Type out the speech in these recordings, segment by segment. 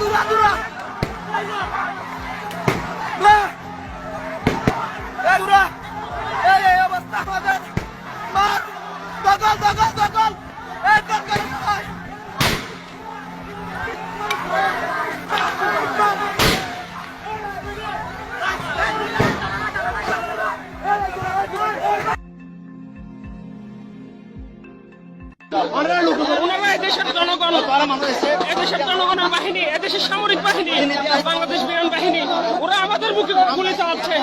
দূরা দূরা দূরা এই এই অবস্থা আমাদের। মার। দখল দখল দখল। এই দখল ভাই ওনারা এদেশের জনগণ। এদেশের জনগণের বাহিনী এদেশের সামরিক বাহিনী, বাংলাদেশ বিমান বাহিনী, ওরা আমাদের মুখে গুলি চালাচ্ছে?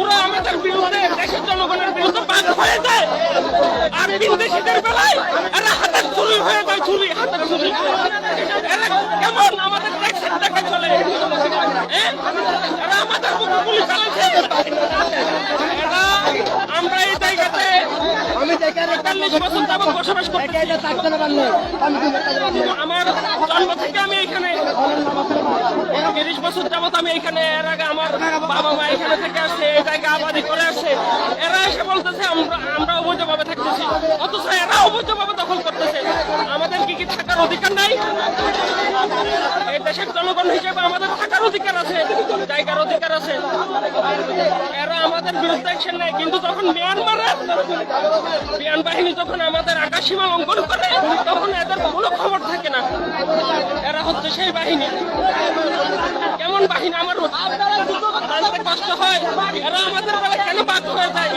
ওরা আমাদের বিরুদ্ধে দেশের জনগণের বিরুদ্ধে বাঘ হয়ে যায় আর বিদেশিদের বেলায় এরা হাতের চুরি হয়ে যায়, চুরি, হাতের ছুরি এরা কেমন আমাদের ট্যাক্সের টাকা চলে হ্যাঁ? এরা আমাদের মুখে গুলি চালাচ্ছে এরা আমরা এই জায়গাতে পঁয়তাল্লিশ বছর যাবৎ বসবাস করতেছি। আমার জন্ম থেকে আমি এখানে তিরিশ বছর যাবত আমি এখানে এর আগে আমার বাবা মা এখানে থেকে আসছে জায়গায় আবাদি করে আসছে এরা এসে বলতেছে আমরা আমরা অবৈধভাবে থাকতেছি। অথচ এরা অবৈধভাবে দখল করতেছে। আমাদের কি কি থাকার অধিকার নাই? দেশের জনগণ হিসেবে আমাদের থাকার অধিকার আছে, জায়গার অধিকার আছে। এরা আমাদের বিরুদ্ধে অ্যাকশন নেয়, কিন্তু যখন মিয়ানমারের বিমান বাহিনী যখন আমাদের আকাশ সীমা লঙ্ঘন করে, তখন এদের কোনো খবর থাকে না। এরা হচ্ছে সেই বাহিনী। কেমন বাহিনী? আমার কষ্ট হয়, এরা আমাদের কেন বাদ হয়ে যায়?